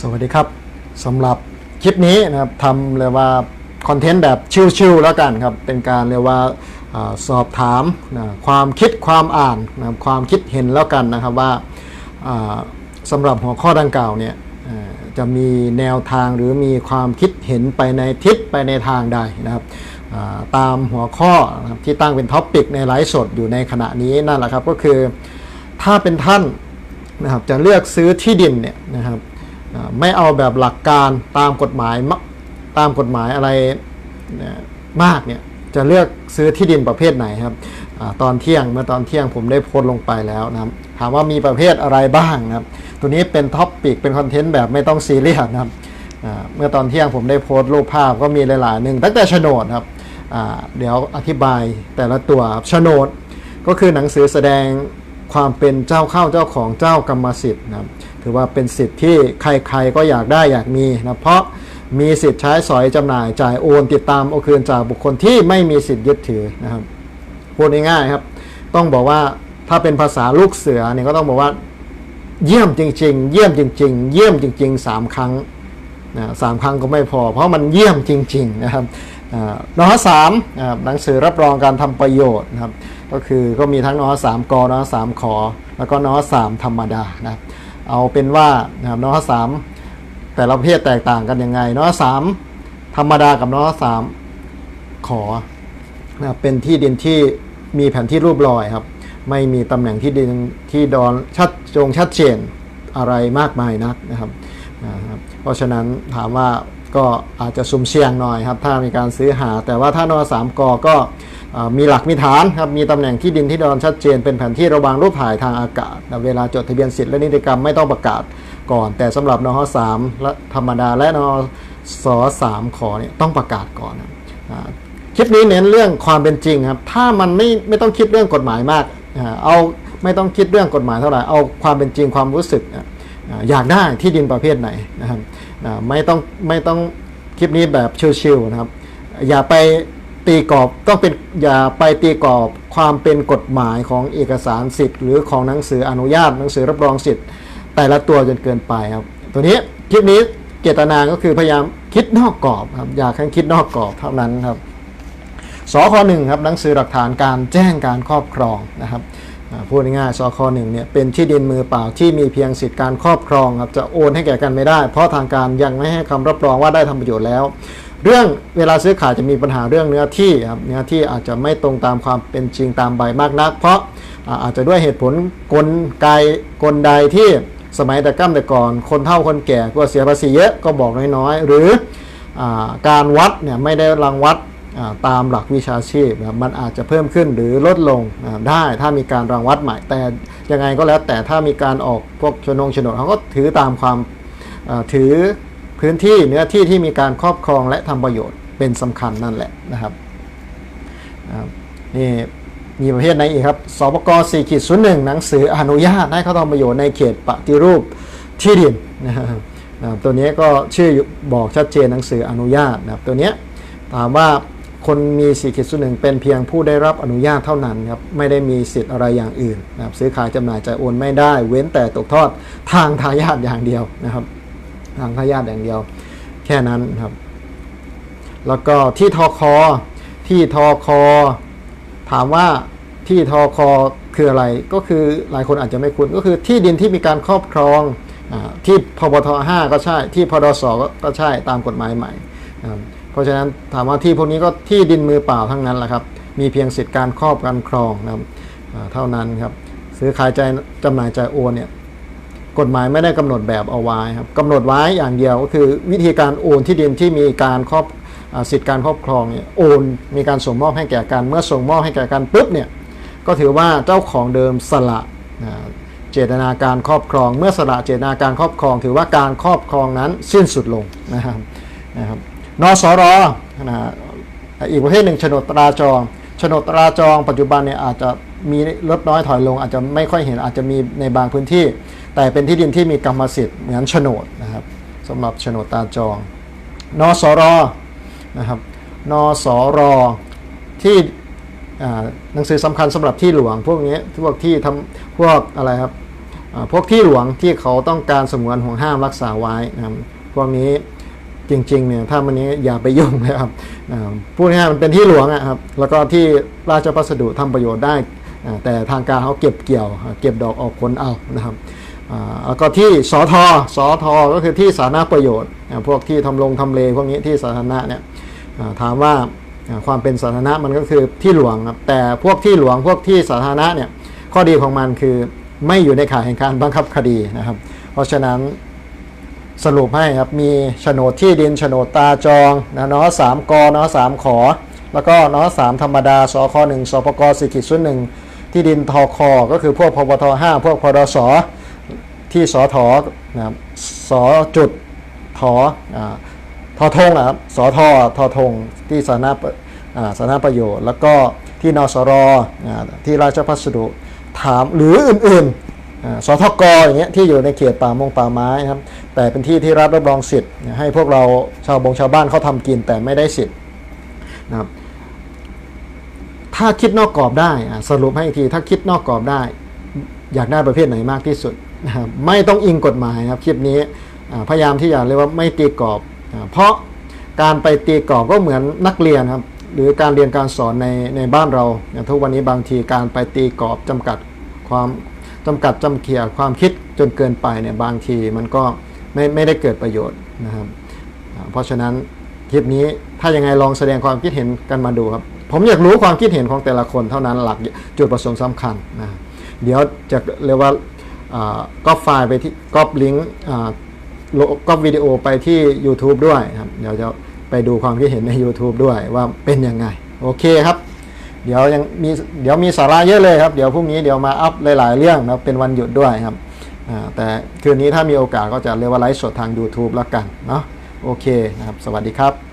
สวัสดีครับสำหรับคลิปนี้นะครับทำเรียกว่าคอนเทนต์แบบชิลๆแล้วกันครับ เป็นการเรียกว่าอสอบถามนะความคิดความอ่านนะความคิดเห็นแล้วกันนะครับว่าสำหรับหัวข้อดังกล่าวเนี่ยจะมีแนวทางหรือมีความคิดเห็นไปในทิศไปในทางใดนะครับตามหัวข้อที่ตั้งเป็นท็อปปิกในไลฟ์สดอยู่ในขณะนี้นั่นแหละครับก็คือถ้าเป็นท่านนะครับจะเลือกซื้อที่ดินเนี่ยนะครับ ไม่เอาแบบหลักการตามกฎหมายมตามกฎหมายอะไรมากเนี่ยจะเลือกซื้อที่ดินประเภทไหนครับอตอนเที่ยงเมื่อตอนเที่ยงผมได้โพสต์ลงไปแล้วนะครับถามว่ามีประเภทอะไรบ้างนะครับ ตัวนี้เป็นท็อปปิกเป็นคอนเทนต์แบบไม่ต้องซีเรียสนะครับเมื่อตอนเที่ยงผมได้โพสต์รูปภาพก็มีหลายๆหนึ่งตั้งแต่โฉนดครับเดี๋ยวอธิบายแต่ละตัวโฉนดก็คือหนังสือแสดง ความเป็นเจ้าเข้าเจ้าของเจ้ากรรมสิทธิ์นะครับถือว่าเป็นสิทธิ์ที่ใครๆก็อยากได้อยากมีนะเพราะมีสิทธิ์ใช้สอยจำหน่ายจ่ายโอนติดตามเอคืนจากบุคคลที่ไม่มีสิทธิ์ยึดถือนะครับพูดง่ายๆครับ ต้องบอกว่าถ้าเป็นภาษาลูกเสือเนี่ยก็ต้องบอกว่า เยี่ยมจริง ๆ เยี่ยมจริง ๆ เยี่ยมจริงๆสามครั้งนะสามครั้งก็ไม่พอ เพราะมันเยี่ยมจริง ๆ นะครับ นอสามนะครับหนังสือรับรองการทำประโยชน์นะครับก็คือก็มีทั้งนอสามกนอสามขอ แล้วก็นอสามธรรมดานะครับเอาเป็นว่านะครับนอสามแต่ละประเภทแตกต่างกันยังไงนอสามธรรมดากับนอสามขอนะเป็นที่ดินที่มีแผนที่รูปรอยครับ ไม่มีตำแหน่งที่ดินที่ดอนชัดจงชัดเจนอะไรมากมายนักนะครับนะครับเพราะฉะนั้นถามว่า ก็อาจจะสุ่มเสี่ยงหน่อยครับ ถ้ามีการซื้อหา แต่ว่าถ้านอสามกก็มีหลักมีฐานครับ มีตำแหน่งที่ดินที่ดอนชัดเจน เป็นแผนที่ระวางรูปถ่ายทางอากาศ เวลาจดทะเบียนสิทธิและนิติกรรมไม่ต้องประกาศก่อน แต่สำหรับนอสามและธรรมดาและนอสสามขอเนี่ยต้องประกาศก่อนนะคลิปนี้เน้นเรื่องความเป็นจริงครับ ถ้ามันไม่ไม่ต้องคิดเรื่องกฎหมายมาก เอาไม่ต้องคิดเรื่องกฎหมายเท่าไหร่ เอาความเป็นจริงความรู้สึกนะ อยากได้ที่ดินประเภทไหนนะครับไม่ต้องไม่ต้องคลิปนี้แบบชิวๆนะครับ อย่าไปตีกรอบต้องเป็นอย่าไปตีกรอบความเป็นกฎหมายของเอกสารสิทธิ์ หรือของหนังสืออนุญาตหนังสือรับรองสิทธิ์ แต่ละตัวจนเกินไปครับ ตัวนี้คลิปนี้เจตนาก็คือพยายามคิดนอกกรอบครับอยากให้คิดนอกกรอบเท่านั้นครับสคหนึ่งครับหนังสือหลักฐานการแจ้งการครอบครองนะครับ พูดง่ายๆสคหนึ่งเนี่ยเป็นที่ดินมือเปล่าที่มีเพียงสิทธิการครอบครองครับจะโอนให้แก่กันไม่ได้ เพราะทางการยังไม่ให้คำรับรองว่าได้ทำประโยชน์แล้ว เรื่องเวลาซื้อขายจะมีปัญหาเรื่องเนื้อที่ครับเนื้อที่อาจจะไม่ตรงตามความเป็นจริงตามใบมากนัก เพราะอาจจะด้วยเหตุผลกลไกกลใดที่สมัยแต่ก้ามแต่ก่อน คนเฒ่าคนแก่กลัวเสียภาษีเยอะก็บอกน้อยๆ หรืออการวัดเนี่ยไม่ได้รังวัด ตามหลักวิชาชีพนะมันอาจจะเพิ่มขึ้นหรือลดลงได้ถ้ามีการรังวัดใหม่แต่ยังไงก็แล้วแต่ถ้ามีการออกพวกโฉนงโฉนดเขาก็ถือตามความถือพื้นที่เนื้อที่ที่มีการครอบครองและทำประโยชน์เป็นสำคัญนั่นแหละนะครับนี่มีประเภทไหนอีกครับสปก4ขีดศูนย์หนึ่งหนังสืออนุญาตให้เขาทำประโยชน์ในเขตปฏิรูปที่ดินนะครับนะครับตัวนี้ก็ชื่อบอกชัดเจนหนังสืออนุญาตนะครับตัวนี้ถามว่า คนมีสีขีดสุดหนึ่งเป็นเพียงผู้ได้รับอนุญาตเท่านั้นครับไม่ได้มีสิทธิ์อะไรอย่างอื่นนะครับซื้อขายจำหน่ายจ่ายโอนไม่ได้ เว้นแต่ตกทอดทางทายาทอย่างเดียวนะครับ ทางทายาทอย่างเดียว แค่นั้นครับ แล้วก็ที่ทอคอที่ทอคอถามว่าที่ทอคอคืออะไรก็คือหลายคนอาจจะไม่คุ้นก็คือที่ดินที่มีการครอบครองอที่พบท5ก็ใช่ ที่พดสก็ใช่ตามกฎหมายใหม่นะครับ เพราะฉะนั้นถามว่าที่พวกนี้ก็ที่ดินมือเปล่าทั้งนั้นแหละครับ มีเพียงสิทธิการครอบการครองนะครับเท่านั้นครับ ซื้อขายใจจำหน่ายจ่ายโอนเนี่ยกฎหมายไม่ได้กำหนดแบบเอาไว้ครับกำหนดไว้อย่างเดียวก็คือวิธีการโอนที่ดินที่มีการครอบอสิทธิการครอบครองเนี่ยโอนมีการส่งมอบให้แก่กันเมื่อส่งมอบให้แก่กันปุ๊บเนี่ยก็ถือว่าเจ้าของเดิมสละเจตนาการครอบครอง เมื่อสละเจตนาการครอบครอง ถือว่าการครอบครองนั้นสิ้นสุดลงนะครับนะครับ นสรนะอีกประเภทหนึ่งโฉนดตราจองโฉนดตราจอง ปัจจุบันเนี่ยอาจจะมีลดน้อยถอยลง อาจจะไม่ค่อยเห็นอาจจะมีในบางพื้นที่ แต่เป็นที่ดินที่มีกรรมสิทธิ์เหมือนโฉนดนะครับสำหรับโฉนดตราจองนสรนะครับนสรที่หนังสือสำคัญสำหรับที่หลวงพวกนี้พวกที่ทำพวกอะไรครับพวกที่หลวงที่เขาต้องการสงวนห่วงห้ามรักษาไว้นะครับพวกนี้ จริงๆเนี่ยถ้ามันนี้อย่าไปยุ่งนะครับพูดง่ายๆมันเป็นที่หลวงอะครับแล้วก็ที่ราชพัสดุทำประโยชน์ได้ แต่ทางการเขาเก็บเกี่ยว เก็บดอกออกผลเอานะครับแล้วก็ที่สอทอสอทอก็คือที่สาธารณประโยชน์ พวกที่ทำลงทำเลพวกนี้ที่สาธารณะเนี่ยถามว่าอ่าความเป็นสาธารณะมันก็คือที่หลวงครับแต่พวกที่หลวงพวกที่สาธารณะเนี่ยข้อดีของมันคือไม่อยู่ในข่ายแห่งการบังคับคดีนะครับ เพราะฉะนั้น สรุปให้ครับ มีโฉนดที่ดินโฉนดตาจองนะนอสามกนอสามขอ แล้วก็นอสามธรรมดาสคหนึ่งสปกสิกิจส่วนหนึ่งที่ดินทอคอก็คือพวกพบทห้าพวกพดสที่สอทอนะครับสอจุดทออ่าทอทงอะครับสอทอทอทงที่สาธารณประอ่าสาธารณประโยชน์ แล้วก็ที่นสรอ่าที่ราชพัสดุถามหรืออื่นๆ สทกอย่างเงี้ยที่อยู่ในเขตป่ามงป่าไม้นะครับแต่เป็นที่ที่รัฐรับรองสิทธิ์ให้พวกเราชาวบงชาวบ้านเขาทำกินแต่ไม่ได้สิทธิ์นะครับถ้าคิดนอกกรอบได้อ่าสรุปให้อีกทีถ้าคิดนอกกรอบได้ อยากได้ประเภทไหนมากที่สุดนะครับไม่ต้องอิงกฎหมายครับคลิปนี้อ่าพยายามที่จะเรียกว่าไม่ตีกรอบอ่าเพราะการไปตีกรอบก็เหมือนนักเรียนครับหรือการเรียนการสอนในในบ้านเราอย่างทุกวันนี้บางทีการไปตีกรอบจำกัด ความจำกัดจำเขี่ยความคิดจนเกินไปเนี่ยบางทีมันก็ไม่ไม่ได้เกิดประโยชน์นะครับ เพราะฉะนั้นคลิปนี้ถ้ายังไงลองแสดงความคิดเห็นกันมาดูครับผมอยากรู้ความคิดเห็นของแต่ละคนเท่านั้นหลักจุดประสงค์สำคัญนะเดี๋ยวจะเรียกว่าก๊อปไฟล์ไปที่ก๊อปลิงก์ก๊อปวิดีโอไปที่ YouTube ด้วยครับเดี๋ยวจะไปดูความคิดเห็นใน YouTube ด้วยว่าเป็นยังไง โอเคครับ เดี๋ยวยังมีเดี๋ยวมีสาระเยอะเลยครับ เดี๋ยวพรุ่งนี้เดี๋ยวมาอัพหลายๆเรื่องนะเป็นวันหยุดด้วยครับแต่คืนนี้ถ้ามีโอกาสก็จะเรียกว่าไลฟ์สดทาง YouTube แล้วกันเนาะโอเคนะครับ สวัสดีครับ